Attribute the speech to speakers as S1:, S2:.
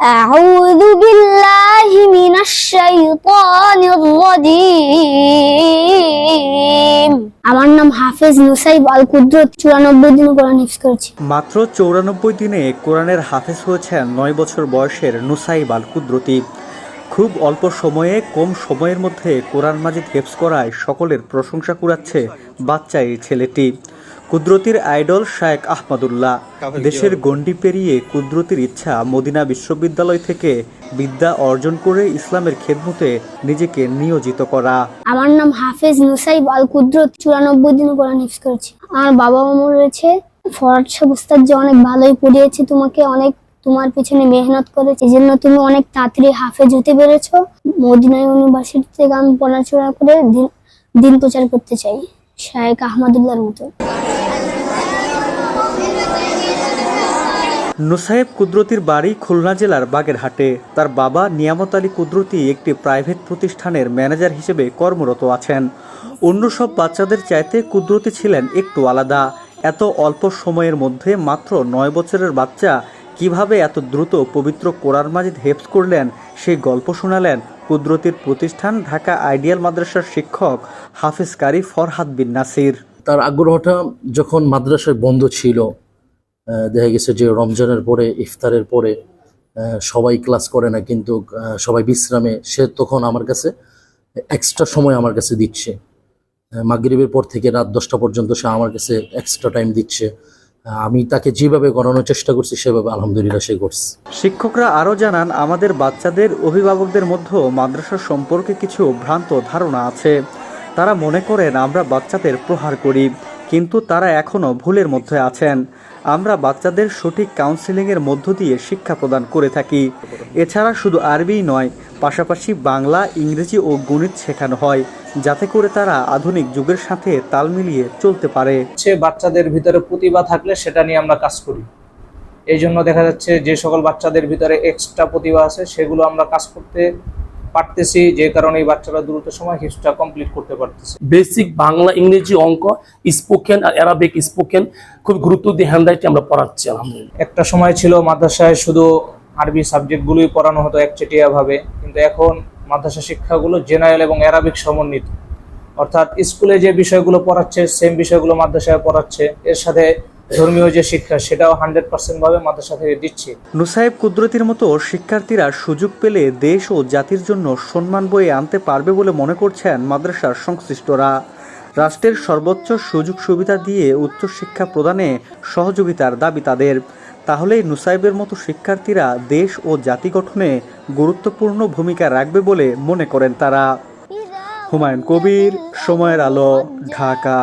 S1: أعوذ بالله من الشيطان الرجيم আমার নাম হাফেজ নুসাইব আল কুদরত চুরানব্বই দিন কোরআন হিফজ করেছি
S2: মাত্র চৌরানব্বই দিনে কোরআনের হাফেজ হয়েছেন নয় বছর বয়সের নুসাইব আল কুদরতি খুব অল্প সময়ে কম সময়ের মধ্যে কোরআন মাজিদ হেফজ করায় সকলের প্রশংসা কুড়াচ্ছে বাচ্চা এই ছেলেটি কুদরতির আইডল শায়েক আহমদুল্লাহ। দেশের গণ্ডি পেরিয়ে কুদরতির ইচ্ছা মদিনা বিশ্ববিদ্যালয় থেকে বিদ্যা অর্জন করে ইসলামের খেদমতে নিজেকে নিয়োজিত করা।
S1: আমার নাম হাফেজ নুসাইব আল কুদরত চুরানব্বই দিন কোরআন হিফজ করেছি। আমার বাবা মা রয়েছে ফরাদ সাহেব উস্তাদ যে অনেক ভালোই পড়িয়েছে তোমাকে অনেক তোমার পিছনে মেহনত করেছে এই জন্য তুমি অনেক তাড়াতাড়ি হাফেজ হতে পেরেছ। মদিনা ইউনিভার্সিটি থেকে আমি পড়াশোনা করে দিন দিন প্রচার করতে চাই শায়েক আহমদুল্লাহর মতো।
S2: নুসাইব কুদরতির বাড়ি খুলনা জেলার বাগেরহাটে। তার বাবা নিয়ামত আলী কুদরতি একটি প্রাইভেট প্রতিষ্ঠানের ম্যানেজার হিসেবে কর্মরত আছেন। অন্য সব বাচ্চাদের চাইতে কুদরতি ছিলেন একটু আলাদা। এত অল্প সময়ের মধ্যে মাত্র নয় বছরের বাচ্চা কীভাবে এত দ্রুত পবিত্র কোরআন মাজিদ হেফজ করলেন সেই গল্প শোনালেন কুদরতির প্রতিষ্ঠান ঢাকা আইডিয়াল মাদ্রাসার শিক্ষক হাফিজ কারি ফরহাদ বিন নাসির।
S3: তার আগ্রহটা যখন মাদ্রাসায় বন্ধ ছিল দেখা গেছে যে রমজানের পরে, ইফতারের পরে সবাই ক্লাস করে না, কিন্তু সবাই বিশ্রামে। সে তখন আমার কাছে এক্সট্রা সময় আমার কাছে দিচ্ছে। মাগরিবের পর থেকে রাত দশটা পর্যন্ত সে আমার কাছে এক্সট্রা টাইম দিচ্ছে। আমি তাকে যেভাবে করানোর চেষ্টা করছি, সেভাবে আলহামদুলিল্লাহ সে করছে।
S2: শিক্ষকরা আরও জানান, আমাদের বাচ্চাদের, অভিভাবকদের মধ্যেও মাদ্রাসা সম্পর্কে কিছু ভ্রান্ত ধারণা আছে। তারা মনে করেন, আমরা বাচ্চাদের প্রহার করি। কিন্তু তারা এখনও ভুলের মধ্যে আছেন। আমরা বাচ্চাদের সঠিক কাউন্সিলিংয়ের মধ্য দিয়ে শিক্ষা প্রদান করে থাকি। এছাড়া শুধু আরবিই নয়, পাশাপাশি বাংলা, ইংরেজি ও গণিত শেখানো হয়, যাতে করে তারা আধুনিক যুগের সাথে তাল মিলিয়ে চলতে পারে।
S4: সে বাচ্চাদের ভিতরে প্রতিভা থাকলে সেটা নিয়ে আমরা কাজ করি। এই জন্য দেখা যাচ্ছে যে সকল বাচ্চাদের ভিতরে এক্সট্রা প্রতিভা আছে, সেগুলো আমরা কাজ করতে পারতেছি যে কারণে এই বাচ্চারা দ্রুত সময় হিস্ট্রা কমপ্লিট করতে পারতেছে।
S5: বেসিক বাংলা ইংরেজি অঙ্ক স্পোকেন আর অ্যারাবিক স্পোকেন খুব গুরুত্ব দিয়ে হ্যান্ডরাইটিং আমরা পড়াচ্ছি আলহামদুলিল্লাহ।
S4: একটা সময় ছিল মাদ্রাসায় শুধু আরবি সাবজেক্টগুলোই পড়ানো হতো একচেটিয়াভাবে কিন্তু এখন মাদ্রাসা শিক্ষাগুলো জেনারেল এবং অ্যারাবিক সমন্বিত। অর্থাৎ স্কুলে যে বিষয়গুলো পড়াচ্ছে সেম বিষয়গুলো মাদ্রাসায় পড়াচ্ছে এর সাথে ধর্মীয় যে শিক্ষা, সেটাও হান্ড্রেড পার্সেন্ট ভাবে মাদ্রাসা থেকে দিচ্ছে।
S2: নুসাইব কুদরতির মতো শিক্ষার্থীরা সুযোগ পেলে দেশ ও জাতির জন্য সম্মান বয়ে আনতে পারবে বলে মনে করছেন মাদ্রাসার সংশ্লিষ্টরা। রাষ্ট্রের সর্বোচ্চ সুযোগ সুবিধা দিয়ে উচ্চশিক্ষা প্রদানে সহযোগিতার দাবি তাদের। তাহলেই নুসাইবের মতো শিক্ষার্থীরা দেশ ও জাতি গঠনে গুরুত্বপূর্ণ ভূমিকা রাখবে বলে মনে করেন তারা। হুমায়ুন কবির, সময়ের আলো, ঢাকা।